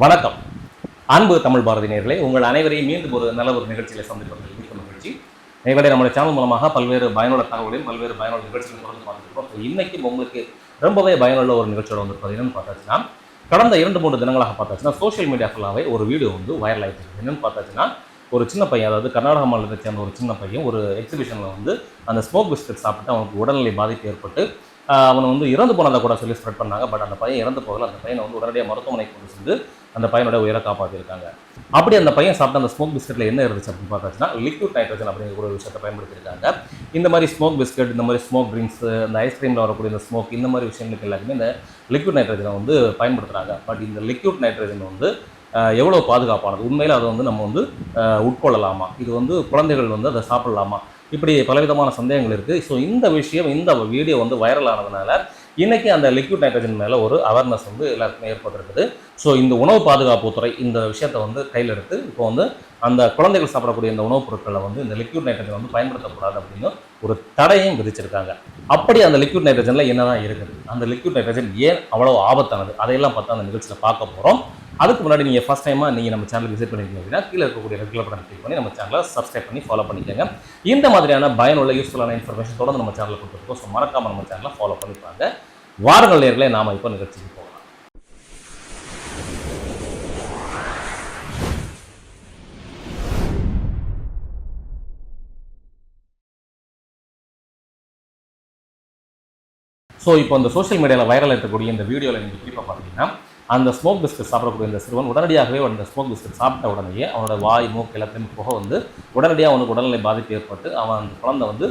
வணக்கம். அன்பு தமிழ் பாரதி நேர்களே உங்கள் அனைவரையும் மீண்டும் ஒரு நல்ல ஒரு நிகழ்ச்சியில் சந்திப்பதில் மிக்க மகிழ்ச்சி. நேர்களே நம்முடைய சேனல் மூலமாக பல்வேறு பயனுள்ள தகவலையும் பல்வேறு பயனுள்ள நிகழ்ச்சிகளும் தொடர்ந்து பார்த்துருக்கோம். ஸோ இன்னைக்கு உங்களுக்கு ரொம்பவே பயனுள்ள ஒரு நிகழ்ச்சியோட வந்து பார்த்தீங்கன்னு பார்த்தாச்சுன்னா கடந்த இரண்டு மூன்று தினங்களாக பார்த்தாச்சுன்னா சோஷியல் மீடியா ஃபுல்லாகவே ஒரு வீடியோ வந்து வைரல் ஆகிட்டு இருக்கு. என்னன்னு பார்த்தாச்சுன்னா ஒரு சின்ன பையன் அதாவது கர்நாடக மாநிலத்தை சேர்ந்த ஒரு சின்ன பையன் ஒரு எக்ஸிபிஷனில் வந்து அந்த ஸ்மோக் பிஸ்கட் சாப்பிட்டு அவனுக்கு உடல்நிலை பாதிப்பு ஏற்பட்டு அவன் அவனை வந்து இறந்து போனதை கூட சொல்லி ஸ்ப்ரெட் பண்ணாங்க. பட் அந்த பையன் இறந்து போகல. அந்த பையனை வந்து உடனடியாக மருத்துவமனைக்கு கொண்டு சென்று அந்த பையனோட உயிரை காப்பாற்றிருக்காங்க அப்படி அந்த பையன் சாப்பிட்ட அந்த ஸ்மோக் பிஸ்கெட்டில் என்ன இருந்துச்சு அப்படின்னு பார்த்தாச்சுன்னா லிக்விட் நைட்ரஜன் அப்படிங்கிற ஒரு விஷயத்தை பயன்படுத்தியிருக்காங்க. இந்த மாதிரி ஸ்மோக் பிஸ்கட் இந்த மாதிரி ஸ்மோக் ட்ரிங்க்ஸ் இந்த ஐஸ்கிரீமில் வரக்கூடிய இந்த ஸ்மோக் இந்த மாதிரி விஷயங்களுக்கு எல்லாருமே இந்த லிக்விட் நைட்ரஜனை வந்து பயன்படுத்துகிறாங்க பட் இந்த லிக்விட் நைட்ரஜன் வந்து எவ்வளோ பாதுகாப்பானது? உண்மையில் அதை வந்து நம்ம வந்து உட்கொள்ளலாமா? இது வந்து குழந்தைகள் வந்து அதை சாப்பிடலாமா? இப்படி பலவிதமான சந்தேகங்கள் இருக்குது ஸோ இந்த விஷயம் இந்த வீடியோ வந்து வைரல் ஆனதுனால இன்றைக்கி அந்த லிக்விட் நைட்ரஜன் மேலே ஒரு அவேர்னஸ் வந்து எல்லாருக்குமே ஏற்பட்டிருக்குது. ஸோ இந்த உணவு பாதுகாப்புத்துறை இந்த விஷயத்தை வந்து கையில் எடுத்து இப்போ வந்து அந்த குழந்தைகள் சாப்பிடக்கூடிய இந்த உணவுப் பொருட்களை வந்து இந்த லிக்விட் நைட்ரஜன் வந்து பயன்படுத்தக்கூடாது அப்படின்னு ஒரு தடையும் விதிச்சிருக்காங்க. அப்படி அந்த லிக்விட் நைட்ரஜனில் என்னதான் இருக்குது? அந்த லிக்விட் நைட்ரஜன் ஏன் அவ்வளோ ஆபத்தானது? அதையெல்லாம் பார்த்து அந்த நிகழ்ச்சியில் பார்க்க போகிறோம் அதுக்கு முன்னாடி நீங்கள் ஃபஸ்ட் டைமாக நீங்கள் நம்ம சேனல் விசிட் பண்ணிருக்கீங்க அப்படின்னா கீழே இருக்கக்கூடிய ரெகுலர் பட்டன் கிளிக் பண்ணி நம்ம சேனலை சப்ஸ்கிரைப் பண்ணி ஃபாலோ பண்ணிக்கோங்க. இந்த மாதிரியான பயனுள்ள யூஸ்ஃபுல்லான இன்ஃபர்மேஷன் தொடர்ந்து நம்ம சேனலில் கொடுத்துருக்கோம். ஸோ மறக்காம நம்ம சேனலை ஃபாலோ பண்ணிப்பாங்க வாரங்கள் நேரில் நாம இப்போ நிகழ்ச்சிக்கு போகலாம். ஸோ இப்போ இந்த சோஷியல் மீடியாவில் வைரல் இருக்கக்கூடிய இந்த வீடியோவில் நீங்கள் குறிப்பாக பார்த்தீங்கன்னா அந்த ஸ்மோக் பிஸ்கட் சாப்பிடக்கூடிய இந்த சிறுவன் உடனடியாகவே அந்த ஸ்மோக் பிஸ்கட் சாப்பிட்ட உடனேயே அவனோட வாய் மூக்கு எல்லாத்தையும் புக வந்து உடனடியாக அவனுக்கு உடல்நிலை பாதிப்பு ஏற்பட்டு அவன் அந்த குழந்தை வந்து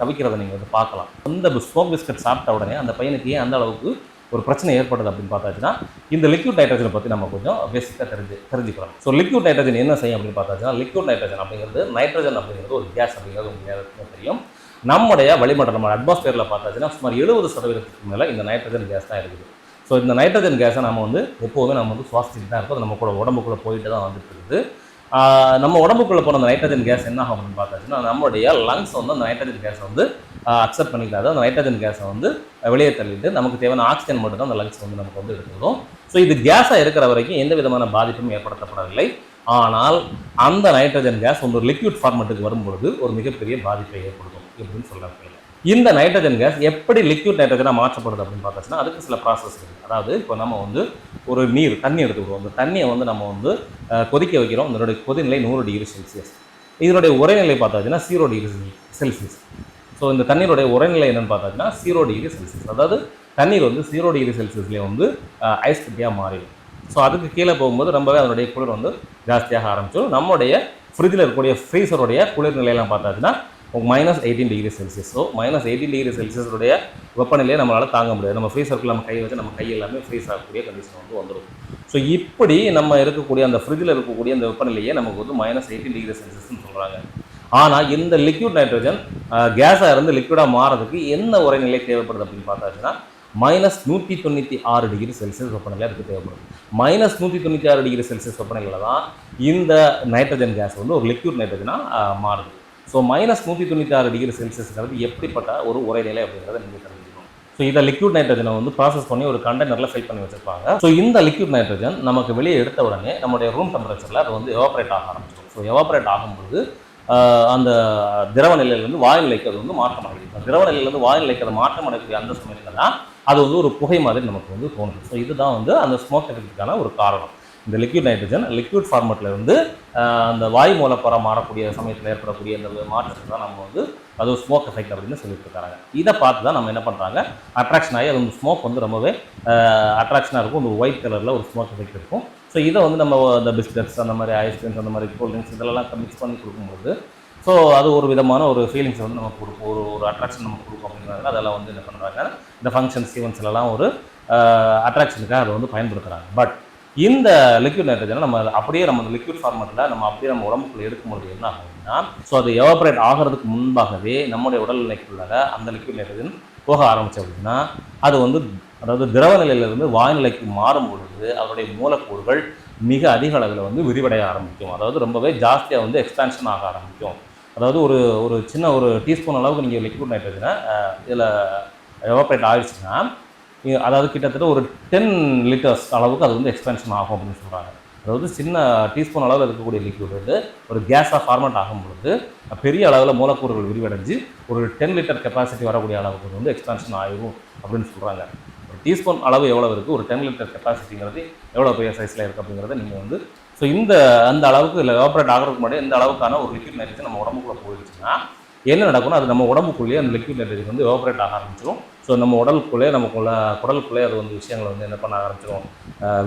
தவிக்கிறத தவிக்கிறதை நீங்கள் வந்து பார்க்கலாம். அந்த ஸ்மோக் பிஸ்கட் சாப்பிட்ட உடனே அந்த பையனுக்கு ஏன் அந்த அளவுக்கு ஒரு பிரச்சனை ஏற்படுது அப்படின்னு பார்த்தாச்சுன்னா இந்த லிக்யூட் நைட்ரஜனை பற்றி நம்ம கொஞ்சம் பேசிக்காக தெரிஞ்சு தெரிஞ்சுக்கலாம் ஸோ லிக்யூட் நைட்ரஜன் என்ன செய்யும் அப்படின்னு பார்த்தாச்சுன்னா லிக்யூட் நைட்ரஜன் அப்படிங்கிறது நைட்ரஜன் அப்படிங்கிறது ஒரு கேஸ் அப்படிங்கிறது உங்களுக்கு தெரியும். நம்முடைய வளிமண்டலம் நம்ம அட்மாஸ்பியரில் பார்த்தாச்சுன்னா சுமார் எழுபது சதவீதத்துக்கு மேலே இந்த நைட்ரஜன் கேஸ் தான் இருக்குது. ஸோ இந்த நைட்ரஜன் கேஸை நம்ம வந்து எப்போவுமே நம்ம வந்து சுவாசிச்சுட்டு தான் இருக்கோம். அது நம்ம கூட உடம்புக்குள்ளே போயிட்டு தான் வந்துட்டு இருக்குது நம்ம உடம்புக்குள்ளே போன அந்த நைட்ரஜன் கேஸ் என்ன ஆகும் அப்படின்னு பார்த்தாச்சுன்னா நம்மளுடைய லங்ஸ் வந்து அந்த நைட்ரஜன் கேஸை வந்து அக்செப்ட் பண்ணிக்காது. அந்த நைட்ரஜன் கேஸை வந்து வெளியே தள்ளிட்டு நமக்கு தேவையான ஆக்சிஜன் மட்டும் தான் அந்த லங்ஸ் வந்து நமக்கு வந்து எடுத்துக்கிறோம் ஸோ இது கேஸாக இருக்கிற வரைக்கும் எந்த விதமான பாதிப்பும் ஏற்படுத்தப்படவில்லை. ஆனால் அந்த நைட்ரஜன் கேஸ் வந்து ஒரு லிக்விட் ஃபார்மெட்டுக்கு வரும்பொழுது ஒரு மிகப்பெரிய பாதிப்பை ஏற்படுத்தும். எப்படின்னு சொல்ல இந்த நைட்ரஜன் கேஸ் எப்படி லிக்யூட் நைட்ரஜனாக மாற்றப்படுது அப்படின்னு பார்த்தீங்கன்னா அதுக்கு சில ப்ராசஸ் இருக்குது அதாவது இப்போ நம்ம வந்து ஒரு நீர் தண்ணி எடுத்துக்கிறோம் அந்த தண்ணியை வந்து நம்ம வந்து கொதிக்க வைக்கிறோம். இதனுடைய கொதிநிலை நூறு டிகிரி செல்சியஸ். இதனுடைய உரைநிலை பார்த்தாச்சுன்னா ஜீரோ டிகிரி செல்சியஸ் ஸோ இந்த தண்ணீருடைய உரைநிலை என்னென்னு பார்த்தாச்சுன்னா ஜீரோ டிகிரி செல்சியஸ் அதாவது தண்ணீர் வந்து ஜீரோ டிகிரி செல்சியஸ்லேயே வந்து ஐஸ் கட்டியாக மாறிடும். ஸோ அதுக்கு கீழே போகும்போது ரொம்பவே அதனுடைய குளிர் வந்து ஜாஸ்தியாக ஆரம்பிச்சிடும். நம்முடைய ஃப்ரிட்ஜில் இருக்கக்கூடிய ஃப்ரீசருடைய குளிர் நிலையெல்லாம் பார்த்தாச்சுன்னா minus eighteen degree Celsius so minus eighteen degree செல்சியஸுடைய வெப்பநிலையை நம்மளால் தாங்க முடியாது. நம்ம ஃப்ரீசருக்குள்ள நம்ம கை வச்சு நம்ம கை எல்லாமே ஃப்ரீஸ் ஆகக்கூடிய கண்டிஷன் வந்து வந்துடும் ஸோ இப்படி நம்ம இருக்கக்கூடிய அந்த ஃப்ரிட்ஜில் இருக்கக்கூடிய அந்த வெப்பநிலையை நமக்கு வந்து மைனஸ் எயிட்டீன் டிகிரி செல்சியஸ்னு சொல்கிறாங்க ஆனால் இந்த லிக்விட் நைட்ரஜன் கேஸாக இருந்து லிக்விடாக மாறதுக்கு என்ன உரைநிலை தேவைப்படுது அப்படின்னு பார்த்தாச்சுன்னா மைனஸ் நூற்றி தொண்ணூற்றி ஆறு டிகிரி செல்சியஸ் வெப்பநிலை அதுக்கு தேவைப்படுது. மைனஸ் நூற்றி தொண்ணூற்றி ஆறு டிகிரி செல்சியஸ் வெப்பநிலையில் தான் இந்த நைட்ரஜன் கேஸ் வந்து ஒரு லிக்யூட் நைட்ரஜனாக மாறுது. ஸோ மைனஸ் நூற்றி தொண்ணூற்றி ஆறு டிகிரி செல்சியஸ்ங்கிறது எப்படிப்பட்ட ஒரு உரைநிலை அப்படிங்கிறத நீங்கள் தெரிஞ்சுக்கணும். ஸோ இதை லிக்விட் நைட்ரஜனை வந்து ப்ராசஸ் பண்ணி ஒரு கண்டெய்னரில் ஃபில் பண்ணி வச்சிருப்பாங்க. ஸோ இந்த லிக்விட் நைட்ரஜன் நமக்கு வெளியே எடுத்த உடனே நம்முடைய ரூம் டெம்பரேச்சரில் அது வந்து எவாப்ரேட் ஆக ஆரம்பிச்சிடும். ஸோ எவாப்ரேட் ஆகும்போது அந்த திரவ நிலையிலேருந்து வாயில் நிலைக்கு அது வந்து மாற்றம் அடையுது திரவ நிலையிலேருந்து வாயு நிலைக்கு அது மாற்றம் அடையக்கூடிய அந்த சமயத்தில் தான் அது வந்து ஒரு புகை மாதிரி நமக்கு வந்து தோணுது ஸோ இதுதான் வந்து அந்த ஸ்மோக் எஃபெக்ட்டுக்கான ஒரு காரணம். இந்த லிக்விட் நைட்ரஜன் லிக்விட் ஃபார்மெட்டில் இருந்து அந்த வாயு மூலப்பரம் மாறக்கூடிய சமயத்தில் ஏற்படக்கூடிய அந்த மாற்றத்தை தான் நம்ம வந்து அது ஒரு ஸ்மோக் எஃபெக்ட் அப்படின்னு சொல்லிட்டு இருக்காங்க. இதை பார்த்து தான் நம்ம என்ன பண்ணுறாங்க அட்ராக்ஷன் ஆகி அது வந்து ஸ்மோக் வந்து ரொம்பவே அட்ராக்ஷனாக இருக்கும். ஒரு ஒயிட் கலரில் ஒரு ஸ்மோக் எஃபெக்ட் இருக்கும். ஸோ இதை வந்து நம்ம இந்த பிஸ்கட்ஸ் அந்த மாதிரி ஐஸ்கிரீம்ஸ் அந்த மாதிரி கூல் ட்ரிங்க்ஸ் இதெல்லாம் மிக்ஸ் பண்ணி கொடுக்கும்போது ஸோ அது ஒரு விதமான ஒரு ஃபீலிங்ஸ் வந்து நமக்கு கொடுக்கும். ஒரு ஒரு அட்ராக்ஷன் நமக்கு கொடுக்கும் அப்படிங்கிறதுனால அதெல்லாம் வந்து என்ன பண்ணுறாங்க இந்த ஃபங்க்ஷன்ஸ் ஈவெண்ட்ஸ்லாம் ஒரு அட்ராக்ஷனுக்காக அதை வந்து பயன்படுத்துகிறாங்க பட் இந்த லிக்விட் நைட்ரஜனை நம்ம அப்படியே நம்ம அந்த லிக்விட் ஃபார்மெட்டில் நம்ம அப்படியே நம்ம உடம்புக்குள்ள எடுக்கும்போது என்ன ஆகும்னா ஸோ அது எவாபரேட் ஆகிறதுக்கு முன்பாகவே நம்முடைய உடல்நிலைக்குள்ளாக அந்த லிக்விட் நைட்ரஜன் போக ஆரம்பிச்சு அப்படின்னா அது வந்து அதாவது திரவ நிலையிலிருந்து வாய்நிலைக்கு மாறும் பொழுது அதனுடைய மூலக்கூறுகள் மிக அதிக அளவில் வந்து விரிவடைய ஆரம்பிக்கும். அதாவது ரொம்பவே ஜாஸ்தியாக வந்து எக்ஸ்பான்ஷன் ஆக ஆரம்பிக்கும். அதாவது ஒரு ஒரு சின்ன ஒரு டீஸ்பூன் அளவுக்கு நீங்கள் லிக்விட் நைட்ரஜனை இதில் எவாபரேட் ஆயிடுச்சுன்னா அதாவது கிட்டத்தட்ட ஒரு டென் லிட்டர்ஸ் அளவுக்கு அது வந்து எக்ஸ்பென்ஷன் ஆகும் அப்படின்னு சொல்கிறாங்க அதாவது சின்ன டீஸ்பூன் அளவில் இருக்கக்கூடிய லிக்யூட் வந்து ஒரு கேஸாக ஃபார்மேட் ஆகும் பொழுது பெரிய அளவில் மூலக்கூறுகள் விரிவடைஞ்சு ஒரு டென் லிட்டர் கெப்பாசிட்டி வரக்கூடிய அளவுக்கு வந்து எக்ஸ்பென்ஷன் ஆகும் அப்படின்னு சொல்கிறாங்க ஒரு டீஸ்பூன் அளவு எவ்வளோ இருக்குது ஒரு டென் லிட்டர் கெப்பாசிட்டிங்கிறது எவ்வளோ பெரிய சைஸில் இருக்குது அப்படிங்கிறத நீங்கள் வந்து ஸோ இந்த அந்த அளவுக்கு இல்லை ஆப்ரேட் ஆகிறதுக்கு முன்னாடி இந்த அளவுக்கான ஒரு லிக்விட் நைட்ரஜன் நம்ம உடம்புக்குள்ளே போயிடுச்சுன்னா என்ன நடக்கணும் அது நம்ம உடம்புக்குள்ளேயே அந்த லிக்விட் நைட்ரஜன் வந்து எவாப்ரேட் ஆக ஆரம்பிச்சிடும் ஸோ நம்ம உடலுக்குள்ளே நமக்குள்ள குடலுக்குள்ளே அது வந்து விஷயங்களை வந்து என்ன பண்ண ஆரம்பிச்சிடும்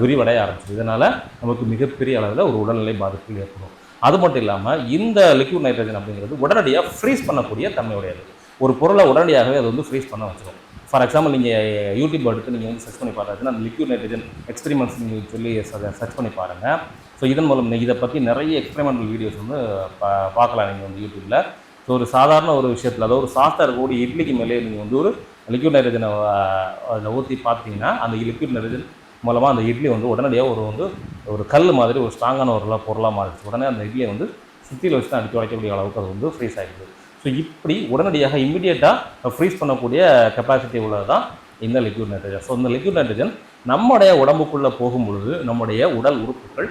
விரிவடைய ஆரம்பிச்சிடும் இதனால் நமக்கு மிகப்பெரிய அளவில் ஒரு உடல்நிலை பாதிப்புகள் ஏற்படும். அது மட்டும் இல்லாமல் இந்த லிக்விட் நைட்ரஜன் அப்படிங்கிறது உடனடியாக ஃப்ரீஸ் பண்ணக்கூடிய தன்மையுடையது. ஒரு பொருளை உடனடியாகவே அது வந்து ஃப்ரீஸ் பண்ண வச்சிடும் ஃபார் எக்ஸாம்பிள் நீங்கள் யூடியூப் எடுத்து நீங்கள் வந்து சர்ச் பண்ணி பார்த்தீங்கன்னா அந்த லிக்விட் நைட்ரஜன் எக்ஸ்பெரிமெண்ட்ஸ் நீங்கள் சொல்லி சர்ச் பண்ணி பாருங்கள் ஸோ இதன் மூலம் இதை பற்றி நிறைய எக்ஸ்பெரிமெண்டல் வீடியோஸ் வந்து பா பார்க்கலாம் நீங்கள் வந்து யூடியூப்பில் ஸோ ஒரு சாதாரண ஒரு விஷயத்தில் அதாவது ஒரு சாஸ்தா இருக்கக்கூடிய இட்லிக்கு மேலே நீங்கள் வந்து ஒரு லிக்யூட் நைட்ரஜனை அதில் ஊற்றி பார்த்தீங்கன்னா அந்த லிக்யூட் நைட்ரஜன் மூலமாக அந்த இட்லி வந்து உடனடியாக ஒரு வந்து ஒரு கல் மாதிரி ஒரு ஸ்ட்ராங்கான ஒரு பொருளாக மாறிடுச்சு. உடனே அந்த இட்லியை வந்து சுற்றியில் வச்சு தான் அடித்து உடைக்கக்கூடிய அளவுக்கு அது வந்து ஃப்ரீஸ் ஆகிடுது ஸோ இப்படி உடனடியாக இம்மிடியேட்டாக ஃப்ரீஸ் பண்ணக்கூடிய கெப்பாசிட்டி உள்ளது தான் இந்த லிக்யூட் நைட்ரஜன் ஸோ இந்த லிக்யூட் நைட்ரஜன் நம்முடைய உடம்புக்குள்ளே போகும் பொழுது நம்முடைய உடல் உறுப்புகள்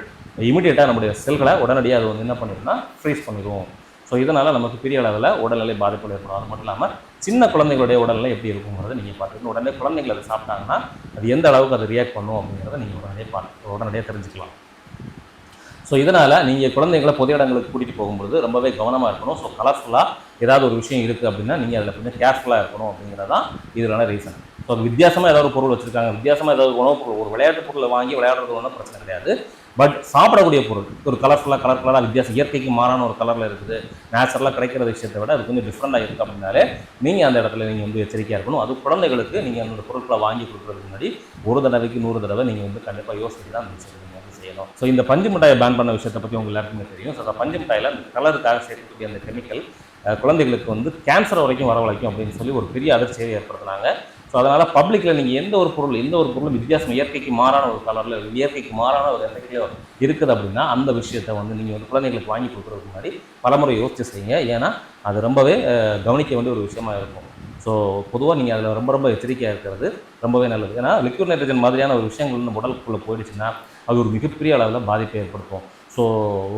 இமீடியட்டாக நம்முடைய செல்களை உடனடியாக அது வந்து என்ன பண்ணிடும்னா ஃப்ரீஸ் பண்ணிடுவோம் ஸோ இதனால் நமக்கு பெரிய அளவில் உடல்நிலை பாதிப்புகள் ஏற்படும். அது மட்டும் இல்லாமல் சின்ன குழந்தைகளுடைய உடல்நிலை எப்படி இருக்குங்கிறத நீங்கள் பார்த்துக்கணும். உடனே குழந்தைகள் அதை சாப்பிட்டாங்கன்னா அது எந்த அளவுக்கு அதை ரியாக்ட் பண்ணும் அப்படிங்கிறத நீங்கள் உடனடியே பார்த்து உடனடியாக தெரிஞ்சுக்கலாம். ஸோ இதனால் நீங்கள் குழந்தைங்களை பொது இடங்களுக்கு கூட்டிகிட்டு போகும்போது ரொம்பவே கவனமாக இருக்கணும். ஸோ கலர்ஃபுல்லாக ஏதாவது ஒரு விஷயம் இருக்குது அப்படின்னா நீங்கள் அதில் கொஞ்சம் கேர்ஃபுல்லாக இருக்கணும் அப்படிங்கிறது தான் இதனால ரீசன் ஸோ வித்தியாசமாக ஏதாவது ஒரு பொருள் வச்சுருக்காங்க. வித்தியாசமாக ஏதாவது உணவு பொருள் ஒரு விளையாட்டு பொருளை வாங்கி விளையாடுறது ஒன்றும் பிரச்சனை கிடையாது. பட் சாப்பிடக்கூடிய பொருள் ஒரு கலர்ஃபுல்லாக கலர் கலராக வித்தியாசம். இயற்கைக்கு மாறான ஒரு கலரில் இருக்குது. நேச்சுரலாக கிடைக்கிற விஷயத்தை விட அது கொஞ்சம் டிஃப்ரெண்ட்டாக இருக்குது அப்படின்னாலே நீங்கள் அந்த இடத்துல நீங்கள் வந்து எச்சரிக்கையாக இருக்கணும். அது குழந்தைகளுக்கு நீங்கள் அந்த பொருட்களை வாங்கி கொடுக்குறதுக்கு முன்னாடி ஒரு தடவைக்கு நூறு தடவை நீங்கள் வந்து கண்டிப்பாக யோசிச்சு தான் அந்த விஷயத்தை நீங்கள் வந்து செய்யணும். ஸோ இந்த பஞ்சு மிட்டாயை பேன் பண்ண விஷயத்தை பற்றி உங்கள் எல்லாருக்குமே தெரியும். ஸோ அந்த பஞ்சு மிட்டாயில் அந்த கலருக்காக சேர்க்கக்கூடிய அந்த கெமிக்கல் குழந்தைகளுக்கு வந்து கேன்சர் வரைக்கும் வரவழைக்கும் அப்படின்னு சொல்லி ஒரு பெரிய அதிர்ச்சியை ஏற்படுத்தினாங்க. ஸோ அதனால் பப்ளிக்கில் நீங்கள் எந்த ஒரு பொருள் எந்த ஒரு பொருளும் வித்தியாசம் இயற்கைக்கு மாறான ஒரு கலரில் இயற்கைக்கு மாறான ஒரு எண்ணெயிலையோ இருக்குது அப்படின்னா அந்த விஷயத்தை வந்து நீங்கள் வந்து குழந்தைங்களுக்கு வாங்கி கொடுக்குறதுக்கு முன்னாடி பலமுறை யோசிச்சு செய்யுங்க. ஏன்னா அது ரொம்பவே கவனிக்க வேண்டிய ஒரு விஷயமா இருக்கும். ஸோ பொதுவாக நீங்கள் அதில் ரொம்ப ரொம்ப எச்சரிக்கையாக இருக்கிறது ரொம்பவே நல்லது. ஏன்னா லிக்விட் நைட்ரஜன் மாதிரியான ஒரு விஷயங்கள் நம்ம உடலுக்குள்ளே போயிடுச்சுன்னா அது ஒரு மிகப்பெரிய அளவில் பாதிப்பை ஏற்படுத்தும். ஸோ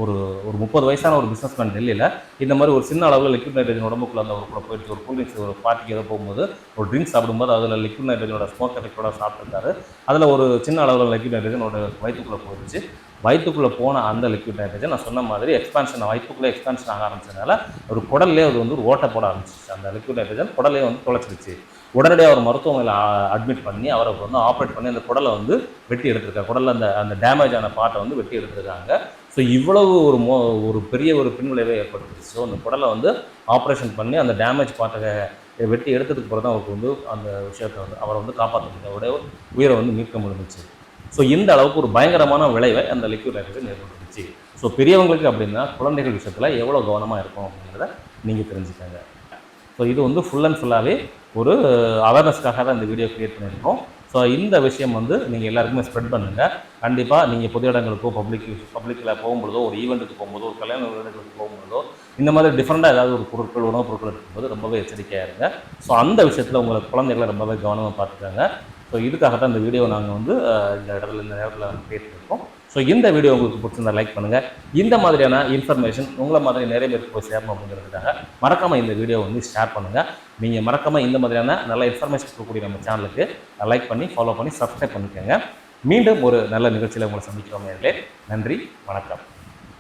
ஒரு ஒரு முப்பது வயசான ஒரு பிஸ்னஸ்மேன் டெல்லியில் இந்த மாதிரி ஒரு சின்ன அளவில் லிக்விட் நைட்ரஜன் உடம்புக்குள்ள அந்த ஒரு கூட போயிடுச்சு. ஒரு கூல் ட்ரிங்க்ஸ் ஒரு பார்ட்டிக்கு ஏதோ போகும்போது ஒரு ட்ரிங்க்ஸ் சாப்பிடும்போது அதில் லிக்விட் நைட்ரஜனோட ஸ்மோக் எஃபெக்டோட சாப்பிட்டுருக்காரு. அதில் ஒரு சின்ன அளவில் லிக்விட் நைட்ரஜனோட வயிற்றுக்குள்ளே போயிடுச்சு. வயிற்றுக்குள்ளே போன அந்த லிக்விட் நைட்ரஜன் நான் சொன்ன மாதிரி எக்ஸ்பான்ஷன் வயிற்றுக்குள்ளே எக்ஸ்பான்ஷன் ஆக ஆரம்பிச்சதுனால ஒரு குடல்லே அது வந்து ஒரு ஓட்டை போட ஆரம்பிச்சிச்சு அந்த லிக்விட் நைட்ரஜன் குடலே வந்து தொலைச்சிருச்சு. உடனடியாக அவர் மருத்துவமனையில் அட்மிட் பண்ணி அவரை வந்து ஆப்ரேட் பண்ணி அந்த குடலை வந்து வெட்டி எடுத்திருக்காங்க குடலில் அந்த அந்த டேமேஜ் ஆன பார்ட்டை வந்து வெட்டி எடுத்திருக்காங்க. ஸோ இவ்வளவு ஒரு மோ ஒரு பெரிய ஒரு பின்விளைவை ஏற்பட்டுச்சு ஸோ அந்த குடலை வந்து ஆப்ரேஷன் பண்ணி அந்த டேமேஜ் பார்ட்டை வெட்டி எடுத்ததுக்கு பிறகு தான் அவருக்கு வந்து அந்த விஷயத்தை வந்து அவரை வந்து காப்பாற்ற முடியும் அவருடைய உயிரை வந்து மீட்க முடிஞ்சிச்சு. ஸோ இந்த அளவுக்கு ஒரு பயங்கரமான விளைவை அந்த லிக்யூட் நைட்ரஜன் ஏற்பட்டுச்சு ஸோ பெரியவங்களுக்கு அப்படின்னா குழந்தைகள் விஷயத்தில் எவ்வளோ கவனமாக இருக்கும் அப்படிங்கிறத நீங்கள் தெரிஞ்சுக்கங்க. ஸோ இது வந்து ஃபுல் அண்ட் ஃபுல்லாகவே ஒரு அவேர்னஸ்க்காக தான் இந்த வீடியோ க்ரியேட் பண்ணியிருக்கோம். ஸோ இந்த விஷயம் வந்து நீங்கள் எல்லாருக்குமே ஸ்ப்ரெட் பண்ணுங்கள் கண்டிப்பாக நீங்கள் பொது இடங்களுக்கோ பப்ளிக் பப்ளிக்கில் போகும்பொழுதோ ஒரு ஈவெண்ட்டுக்கு போகும்போதோ ஒரு கல்யாண இடங்களுக்கு போகும்போதோ இந்த மாதிரி டிஃப்ரெண்ட்டாக ஏதாவது ஒரு பொருட்கள் உணவுப் பொருட்கள் இருக்கும்போது ரொம்பவே எச்சரிக்கையாக இருங்க. ஸோ அந்த விஷயத்தில் உங்களுக்கு குழந்தைகளை ரொம்பவே கவனமாக பார்த்துக்காங்க. ஸோ இதுக்காக தான் இந்த வீடியோ நாங்கள் வந்து இந்த இடத்துல இந்த நேரத்தில் பேசியிருக்கோம் ஸோ இந்த வீடியோ உங்களுக்கு பிடிச்சிருந்தா லைக் பண்ணுங்கள் இந்த மாதிரியான இன்ஃபர்மேஷன் உங்களை மாதிரி நிறைய பேருக்கு போய் சேரணும் அப்படிங்கிறதுக்காக மறக்காமல் இந்த வீடியோ வந்து ஷேர் பண்ணுங்கள் நீங்கள் மறக்காமல் இந்த மாதிரியான நல்ல இன்ஃபர்மேஷன் கொடுக்கக்கூடிய நம்ம சேனலுக்கு லைக் பண்ணி ஃபாலோ பண்ணி சப்ஸ்கிரைப் பண்ணிக்கோங்க. மீண்டும் ஒரு நல்ல நிகழ்ச்சியில் உங்களை சந்திக்கிறோம் நேர்களே. நன்றி வணக்கம்.